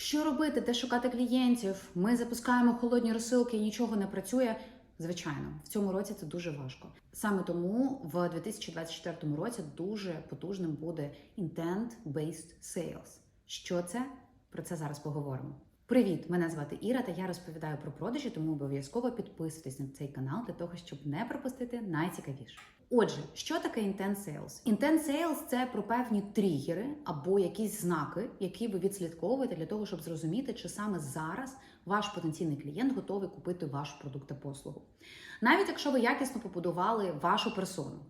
Що робити, де шукати клієнтів? Ми запускаємо холодні розсилки і нічого не працює. Звичайно, в цьому році це дуже важко. Саме тому в 2024 році дуже потужним буде Intent-Based Sales. Що це? Про це зараз поговоримо. Привіт! Мене звати Іра, та я розповідаю про продажі, тому обов'язково підписуйтесь на цей канал для того, щоб не пропустити найцікавіше. Отже, що таке Intent Sales? Intent Sales – це про певні тригери або якісь знаки, які ви відслідковуєте для того, щоб зрозуміти, чи саме зараз ваш потенційний клієнт готовий купити ваш продукт та послугу. Навіть якщо ви якісно побудували вашу персону,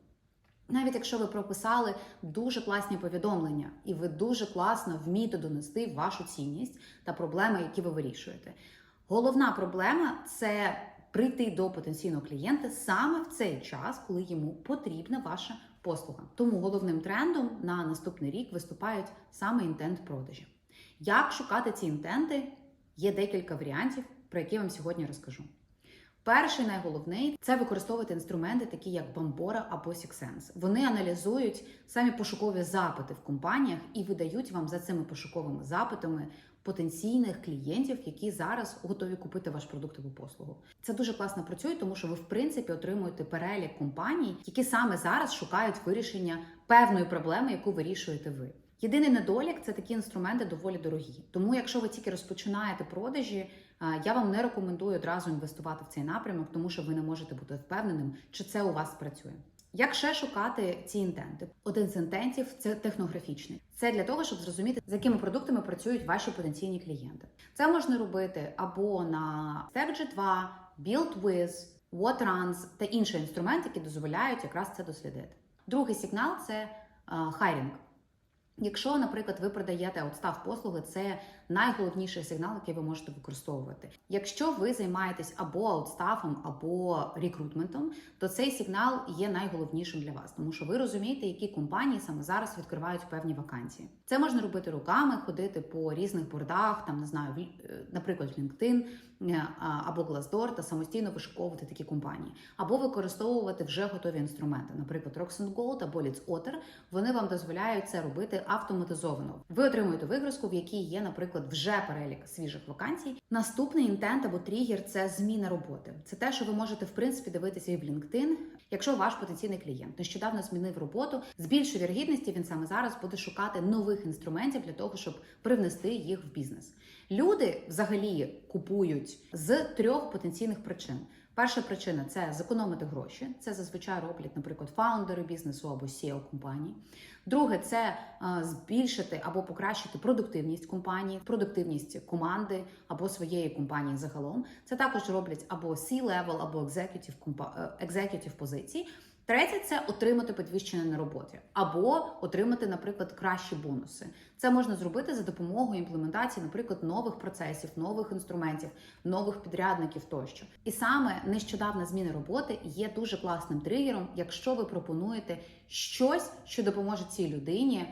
навіть якщо ви прописали дуже класні повідомлення, і ви дуже класно вмієте донести вашу цінність та проблеми, які ви вирішуєте. Головна проблема це прийти до потенційного клієнта саме в цей час, коли йому потрібна ваша послуга. Тому головним трендом на наступний рік виступають саме інтент продажі. Як шукати ці інтенти? Є декілька варіантів, про які я вам сьогодні розкажу. Перший найголовний це використовувати інструменти, такі як Bambora або Sixsense. Вони аналізують самі пошукові запити в компаніях і видають вам за цими пошуковими запитами потенційних клієнтів, які зараз готові купити ваш продукт або послугу. Це дуже класно працює, тому що ви в принципі отримуєте перелік компаній, які саме зараз шукають вирішення певної проблеми, яку вирішуєте ви. Єдиний недолік це такі інструменти доволі дорогі. Тому, якщо ви тільки розпочинаєте продажі, я вам не рекомендую одразу інвестувати в цей напрямок, тому що ви не можете бути впевненим, чи це у вас спрацює. Як ще шукати ці інтенти? Один з інтентів це технографічний. Це для того, щоб зрозуміти, з якими продуктами працюють ваші потенційні клієнти. Це можна робити або на StackG2, BuildWiz, WhatRuns та інші інструменти, які дозволяють якраз це дослідити. Другий сигнал це хайрінг. Якщо, наприклад, ви продаєте аутстав послуги, це найголовніший сигнал, який ви можете використовувати. Якщо ви займаєтесь або аутстафом, або рекрутментом, то цей сигнал є найголовнішим для вас, тому що ви розумієте, які компанії саме зараз відкривають певні вакансії. Це можна робити руками, ходити по різних бордах, там не знаю, наприклад, LinkedIn або Glassdoor та самостійно вишуковувати такі компанії, або використовувати вже готові інструменти, наприклад, Roxanne Gold або Leads Otter. Вони вам дозволяють це робити автоматизовано. Ви отримуєте вигрузку, в якій є, наприклад, вже перелік свіжих вакансій. Наступний інтент або тригер це зміна роботи. Це те, що ви можете в принципі дивитися і в LinkedIn. Якщо ваш потенційний клієнт нещодавно змінив роботу, з більшою вірогідністю він саме зараз буде шукати нових інструментів для того, щоб привнести їх в бізнес. Люди взагалі купують з трьох потенційних причин. Перша причина це зекономити гроші. Це зазвичай роблять, наприклад, фаундери бізнесу або SEO компаній. Друге, це збільшити або покращити продуктивність компанії, продуктивність команди або своєї компанії загалом. Це також роблять або C-level, або executive, executive позиції. Третє це отримати підвищення на роботі, або отримати, наприклад, кращі бонуси. Це можна зробити за допомогою імплементації, наприклад, нових процесів, нових інструментів, нових підрядників тощо. І саме нещодавна зміна роботи є дуже класним тригером, якщо ви пропонуєте щось, що допоможе цій людині.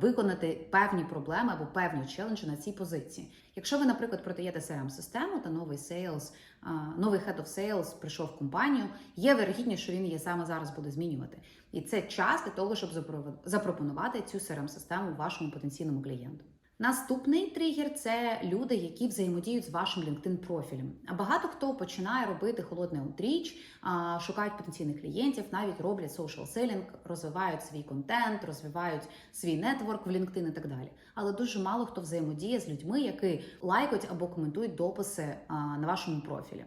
Виконати певні проблеми або певні челенджі на цій позиції. Якщо ви, наприклад, продаєте crm систему та новий sales, новий head of sales прийшов в компанію, є вирогідність, що він її саме зараз буде змінювати. І це час для того, щоб запропонувати цю crm систему вашому потенційному клієнту. Наступний тригер це люди, які взаємодіють з вашим LinkedIn профілем. Багато хто починає робити холодний аутріч, шукають потенційних клієнтів, навіть роблять social selling, розвивають свій контент, розвивають свій нетворк в LinkedIn і так далі. Але дуже мало хто взаємодіє з людьми, які лайкають або коментують дописи на вашому профілі.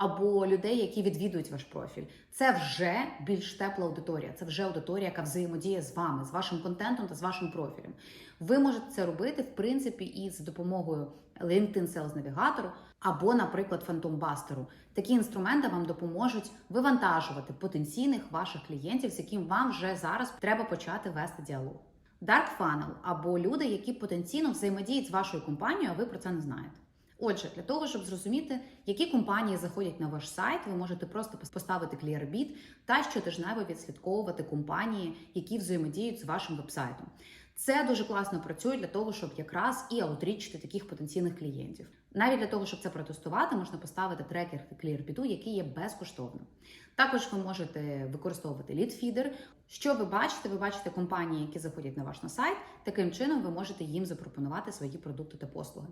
Або людей, які відвідують ваш профіль, це вже більш тепла аудиторія. Це вже аудиторія, яка взаємодіє з вами, з вашим контентом та з вашим профілем. Ви можете це робити в принципі і з допомогою LinkedIn Sales Navigator або, наприклад, Phantom Buster. Такі інструменти вам допоможуть вивантажувати потенційних ваших клієнтів, з яким вам вже зараз треба почати вести діалог. Dark Funnel або люди, які потенційно взаємодіють з вашою компанією, а ви про це не знаєте. Отже, для того, щоб зрозуміти, які компанії заходять на ваш сайт, ви можете просто поставити клієрбіт та щотижнево відслідковувати компанії, які взаємодіють з вашим вебсайтом. Це дуже класно працює для того, щоб якраз і аутрічити таких потенційних клієнтів. Навіть для того, щоб це протестувати, можна поставити трекер Clearbit, який є безкоштовним. Також ви можете використовувати лідфідер. Що ви бачите? Ви бачите компанії, які заходять на ваш на сайт. Таким чином ви можете їм запропонувати свої продукти та послуги.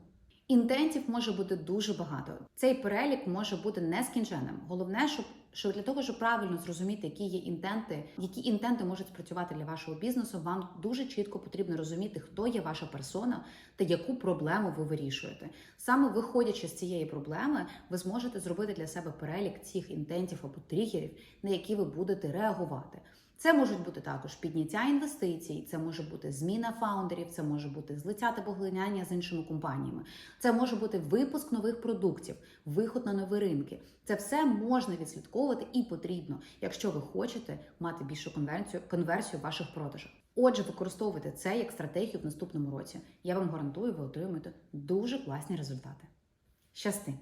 Інтентів може бути дуже багато. Цей перелік може бути нескінченним. Головне, щоб що для того, щоб правильно зрозуміти, які є інтенти, які інтенти можуть спрацювати для вашого бізнесу, вам дуже чітко потрібно розуміти, хто є ваша персона та яку проблему ви вирішуєте. Саме виходячи з цієї проблеми, ви зможете зробити для себе перелік цих інтентів або тригерів, на які ви будете реагувати. Це можуть бути також підняття інвестицій, це може бути зміна фаундерів, це може бути злиття та поглиняння з іншими компаніями. Це може бути випуск нових продуктів, виход на нові ринки. Це все можна відслідковувати і потрібно, якщо ви хочете мати більшу конверсію, конверсію в ваших продажах. Отже, використовуйте це як стратегію в наступному році. Я вам гарантую, ви отримаєте дуже класні результати. Щасти!